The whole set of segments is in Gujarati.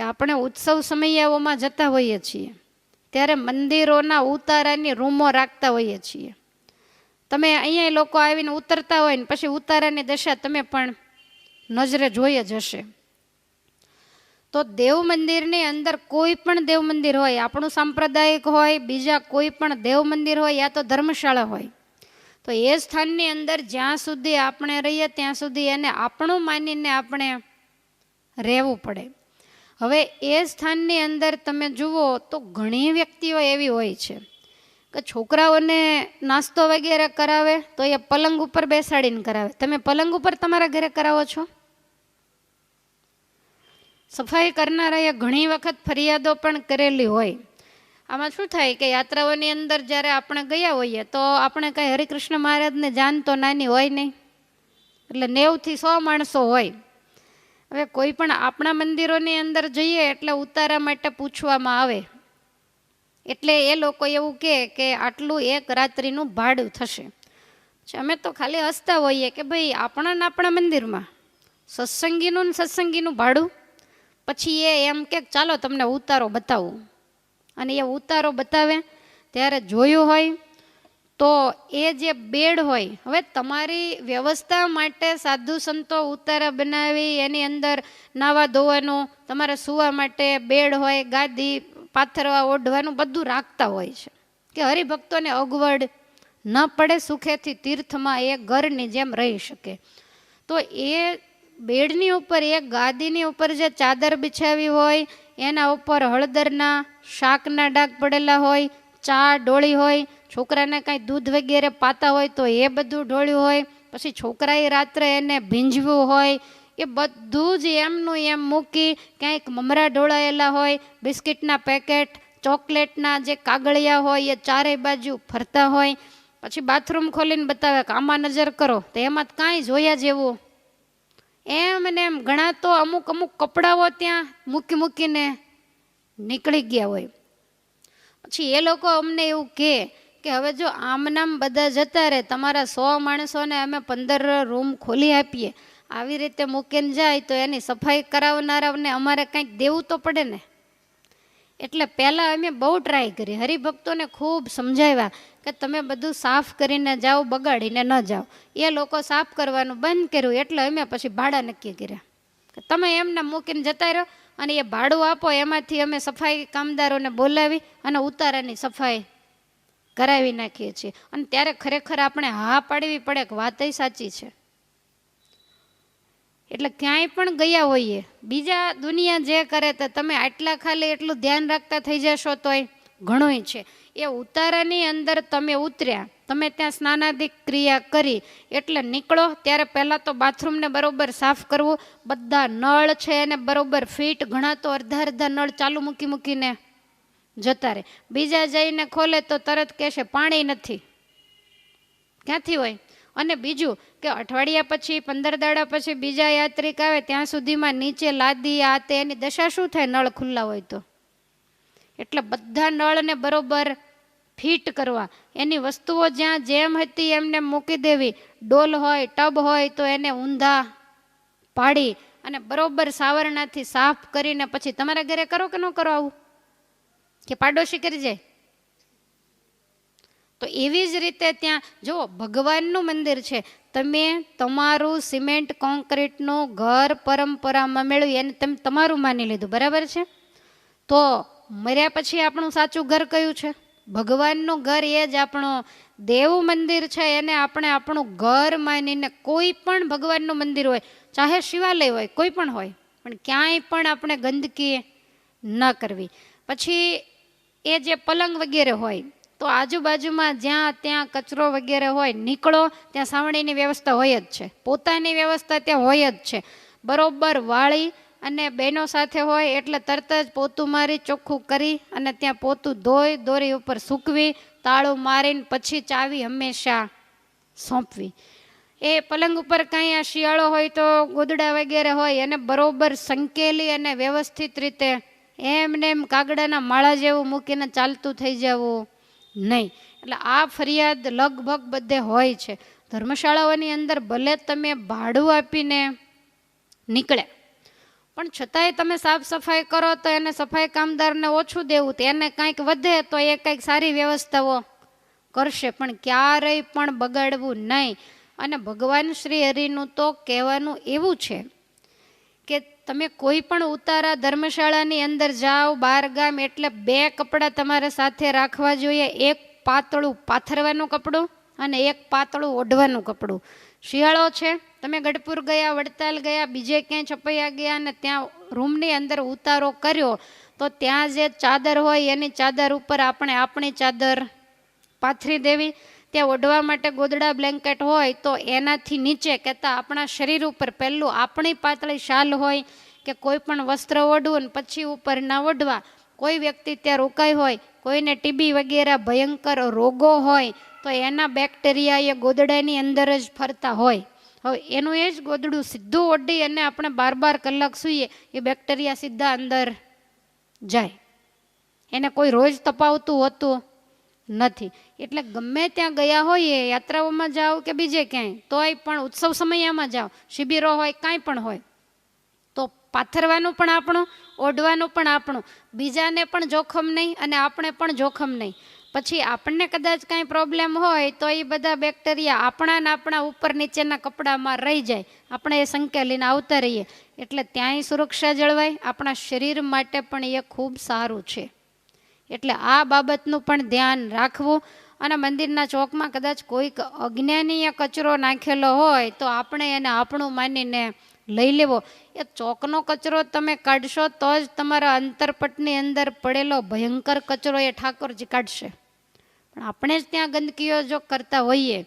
કે આપણે ઉત્સવ સમયાઓમાં જતા હોઈએ છીએ. ત્યારે મંદિરોના ઉતારાની રૂમો રાખતા હોઈએ છીએ. તમે અહીંયા લોકો આવીને ઉતરતા હોય ને પછી ઉતારાની દશા તમે પણ નજરે જોઈ જ હશે. તો દેવ મંદિરની અંદર કોઈ પણ દેવ મંદિર હોય, આપણું સાંપ્રદાયિક હોય, બીજા કોઈ પણ દેવ મંદિર હોય, યા તો ધર્મશાળા હોય. તો એ સ્થાનની અંદર જ્યાં સુધી આપણે રહીએ, ત્યાં સુધી એને આપણું માનીને આપણે રહેવું પડે. હવે એ સ્થાનની અંદર તમે જુઓ તો ઘણી વ્યક્તિઓ એવી હોય છે કે છોકરાઓને નાસ્તો વગેરે કરાવે તો એ પલંગ ઉપર બેસાડીને કરાવે. તમે પલંગ ઉપર તમારા ઘરે કરાવો છો? સફાઈ કરનારાએ ઘણી વખત ફરિયાદો પણ કરેલી હોય. આમાં શું થાય કે યાત્રાઓની અંદર જ્યારે આપણે ગયા હોઈએ તો આપણે કાંઈ હરિકૃષ્ણ મહારાજને જાન તો નાની હોય નહીં. એટલે નેવથી સો માણસો હોય. હવે કોઈ પણ આપણા મંદિરોની અંદર જઈએ એટલે ઉતારા માટે પૂછવામાં આવે. એટલે એ લોકો એવું કહે કે આટલું એક રાત્રિનું ભાડું થશે. અમે તો ખાલી હસતા હોઈએ કે ભાઈ આપણા ને આપણા મંદિરમાં સત્સંગીનું ને સત્સંગીનું ભાડું. પછી એ એમ કે ચાલો તમને ઉતારો બતાવું. અને એ ઉતારો બતાવે, ત્યારે જોયું હોય તો એ જે બેડ હોય, હવે તમારી વ્યવસ્થા માટે સાધુ સંતો ઉતારા બનાવી, એની અંદર નાવા ધોવાનું, તમારે સૂવા માટે બેડ હોય, ગાદી, પાથરવા, ઓઢવાનું બધું રાખતા હોય છે. કે હરિભક્તોને અગવડ ન પડે સુખેથી તીર્થમાં એ ઘરની જેમ રહી શકે. તો એ બેડની ઉપર એક ગાદીની ઉપર જે ચાદર બિછાવી હોય, એના ઉપર હળદરના શાકના ડાઘ પડેલા હોય, ચા, ડોળી હોય છોકરાને કાંઈ દૂધ વગેરે પાતા હોય તો એ બધું ઢોળ્યું હોય, પછી છોકરાએ રાત્રે એને ભીંજવું હોય, એ બધું જ એમનું એમ મૂકી ક્યાંક મમરા ઢોળાયેલા હોય, બિસ્કિટના પેકેટ, ચોકલેટના જે કાગળિયા હોય એ ચારેય બાજુ ફરતા હોય, પછી બાથરૂમ ખોલીને બતાવે કે આમાં નજર કરો, તો એમાં જ કાંઈ જોયા જેવું. એમ ને એમ ઘણા તો અમુક અમુક કપડાઓ ત્યાં મૂકી મૂકીને નીકળી ગયા હોય. પછી એ લોકો અમને એવું કહે કે હવે જો આમ નામ બધા જતા રહે, તમારા સો માણસોને અમે પંદર રૂમ ખોલી આપીએ, આવી રીતે મૂકીને જાય તો એની સફાઈ કરાવનારાને અમારે કંઈક દેવું તો પડે ને? એટલે પહેલાં અમે બહુ ટ્રાય કરી. હરિભક્તોને ખૂબ સમજાવ્યા કે તમે બધું સાફ કરીને જાઓ, બગાડીને ન જાઓ. એ લોકો સાફ કરવાનું બંધ કર્યું, એટલે અમે પછી ભાડા નક્કી કર્યા. કે તમે એમને મૂકીને જતા રહો અને એ ભાડું આપો, એમાંથી અમે સફાઈ કામદારોને બોલાવી અને ઉતારાની સફાઈ કરાવી નાખીએ છીએ. અને ત્યારે ખરેખર આપણે હા પાડવી પડે કે વાત સાચી છે. એટલે ક્યાંય પણ ગયા હોઈએ, બીજા દુનિયા જે કરે તો તમે આટલા ખાલી એટલું ધ્યાન રાખતા થઈ જશો તોય ઘણોય છે. એ ઉતારાની અંદર તમે ઉતર્યા, તમે ત્યાં સ્નાનાદિક ક્રિયા કરી, એટલે નીકળો, ત્યારે પહેલાં તો બાથરૂમને બરોબર સાફ કરવું, બધા નળ છે એને બરોબર ફિટ ઘણા તો અડધા અડધા નળ ચાલુ મૂકી મૂકીને જતા રહે. બીજા જઈને ખોલે તો તરત કહેશે, પાણી નથી. ક્યાંથી હોય? અને બીજું કે અઠવાડિયા પછી, પંદર દાડા પછી બીજા યાત્રિક આવે, ત્યાં સુધીમાં નીચે લાદી, આ તે, એની દશા શું થાય નળ ખુલ્લા હોય તો? એટલે બધા નળને બરોબર ફિટ કરવા. એની વસ્તુઓ જ્યાં જેમ હતી એમને મૂકી દેવી. ડોલ હોય, ટબ હોય, તો એને ઊંધા પાડી અને બરોબર સાવરણાથી સાફ કરીને પછી તમારા ઘરે કરો કે ન કરો આવું? કે પાડોશી કરી જાય? તો એવી જ રીતે ત્યાં જુઓ ભગવાનનું મંદિર છે, તમે તમારું સિમેન્ટ કોન્ક્રીટનું ઘર પરંપરામાં મેળવી એને તમે તમારું માની લીધું, બરાબર છે? તો મર્યા પછી આપણું સાચું ઘર કયું છે? ભગવાનનું ઘર એ જ આપણું દેવ મંદિર છે, એને આપણે આપણું ઘર માનીને કોઈ પણ ભગવાનનું મંદિર હોય, ચાહે શિવાલય હોય, કોઈ પણ હોય, પણ ક્યાંય પણ આપણે ગંદકી ન કરવી. પછી એ જે પલંગ વગેરે હોય, તો આજુબાજુમાં જ્યાં ત્યાં કચરો વગેરે હોય, નીકળો, ત્યાં સાવણીની વ્યવસ્થા હોય જ છે. પોતાની વ્યવસ્થા ત્યાં હોય જ છે. બરોબર વાળી અને બહેનો સાથે હોય એટલે તરત જ પોતું મારી, ચોખ્ખું કરી અને ત્યાં પોતું ધોઈ, દોરી ઉપર સૂકવી, તાળું મારીને પછી ચાવી હંમેશા સોંપવી. એ પલંગ ઉપર કાંઈ આ શિયાળો હોય તો ગોદડા વગેરે હોય, એને બરોબર સંકેલી અને વ્યવસ્થિત રીતે એમને એમ કાગડાના માળા જેવું મૂકીને ચાલતું થઈ જવું નહીં. એટલે આ ફરિયાદ લગભગ બધે હોય છે. ધર્મશાળાઓની અંદર ભલે તમે ભાડું આપીને નીકળ્યા પણ છતાંય તમે સાફ સફાઈ કરો તો એને સફાઈ કામદારને ઓછું દેવું, તો એને કાંઈક વધે તો એ કંઈક સારી વ્યવસ્થાઓ કરશે, પણ ક્યારેય પણ બગાડવું નહીં. અને ભગવાન શ્રી હરિનું તો કહેવાનું એવું છે તમે કોઈ પણ ઉતારા ધર્મશાળાની અંદર જાઓ, બાર ગામ એટલે બે કપડાં તમારે સાથે રાખવા જોઈએ. એક પાતળું પાથરવાનું કપડું અને એક પાતળું ઓઢવાનું કપડું. શિયાળો છે, તમે ગઢપુર ગયા, વડતાલ ગયા, બીજે ક્યાંય છપૈયા ગયા અને ત્યાં રૂમની અંદર ઉતારો કર્યો, તો ત્યાં જે ચાદર હોય એની ચાદર ઉપર આપણે આપણી ચાદર પાથરી દેવી. ત્યાં ઓઢવા માટે ગોદડા બ્લેન્કેટ હોય તો એનાથી નીચે કહેતા આપણા શરીર ઉપર પહેલું આપણી પાતળી શાલ હોય કે કોઈ પણ વસ્ત્ર ઓઢવું ને પછી ઉપર ના ઓઢવા. કોઈ વ્યક્તિ ત્યાં રોકાઈ હોય, કોઈને ટીબી વગેરે ભયંકર રોગો હોય, તો એના બેક્ટેરિયા એ ગોદડાની અંદર જ ફરતા હોય. હવે એનું એ જ ગોદડું સીધું ઓઢી અને આપણે બાર બાર કલાક સૂઈએ, એ બેક્ટેરિયા સીધા અંદર જાય. એને કોઈ રોજ તપાવતું હોતું? નથી. એટલે ગમે ત્યાં ગયા હોઈએ, યાત્રાઓમાં જાઓ કે બીજે ક્યાંય, તોય પણ ઉત્સવ સમયમાં જાઓ. શિબિરો હોય, કાંઈ પણ હોય. તો પાથરવાનું પણ આપણું, ઓઢવાનું પણ આપણું. બીજાને પણ જોખમ નહીં અને આપણે પણ જોખમ નહીં. પછી આપણને કદાચ કાંઈ પ્રોબ્લેમ હોય, તો એ બધા બેક્ટેરિયા આપણા ને આપણા ઉપર નીચેના કપડામાં રહી જાય. આપણે એ સંકેલીને આવતા રહીએ. એટલે ત્યાંય સુરક્ષા જળવાય. આપણા શરીર માટે પણ એ ખૂબ સારું છે. એટલે આ બાબતનું પણ ધ્યાન રાખવું અને મંદિરના ચોકમાં કદાચ કોઈક અજ્ઞાનીય કચરો નાખેલો હોય તો આપણે એને આપણું માનીને લઈ લેવો. એ ચોકનો કચરો તમે કાઢશો તો જ તમારા અંતરપટની અંદર પડેલો ભયંકર કચરો એ ઠાકોરજી કાઢશે. પણ આપણે જ ત્યાં ગંદકીઓ જો કરતા હોઈએ,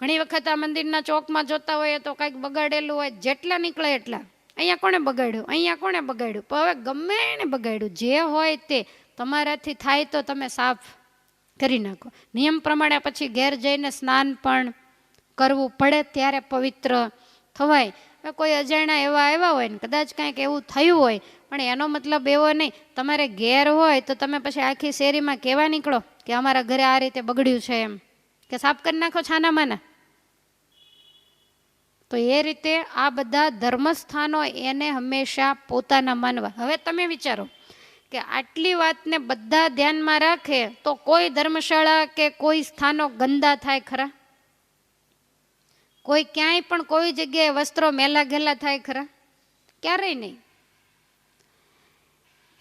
ઘણી વખત આ મંદિરના ચોકમાં જોતા હોઈએ તો કાંઈક બગાડેલું હોય, જેટલા નીકળે એટલા. અહીંયા કોણે બગાડ્યું? અહીંયા કોણે બગાડ્યું? હવે ગમે એને બગાડ્યું. જે હોય તે તમારાથી થાય તો તમે સાફ કરી નાખો. નિયમ પ્રમાણે પછી ઘેર જઈને સ્નાન પણ કરવું પડે ત્યારે પવિત્ર થવાય. કોઈ અજાણ્યા એવા આવ્યા હોય ને, કદાચ કાંઈક એવું થયું હોય, પણ એનો મતલબ એવો નહીં. તમારે ઘેર હોય તો તમે પછી આખી શેરીમાં કહેવા નીકળો કે અમારા ઘરે આ રીતે બગડ્યું છે એમ. કે સાફ કરી નાખો છાનામાના. તો એ રીતે આ બધા ધર્મસ્થાનો એને હંમેશા પોતાના માનવા. હવે તમે વિચારો કે આટલી વાતને બધા ધ્યાનમાં રાખે તો કોઈ ધર્મશાળા કે કોઈ સ્થાનો ગંદા થાય ખરા? કોઈ ક્યાંય પણ કોઈ જગ્યાએ વસ્ત્રો મેલા ઘેલા થાય ખરા? ક્યારેય નહીં.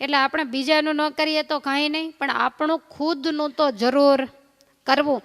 એટલે આપણે બીજાનું ન કરીએ તો કાંઈ નહીં, પણ આપણું ખુદનું તો જરૂર કરવું.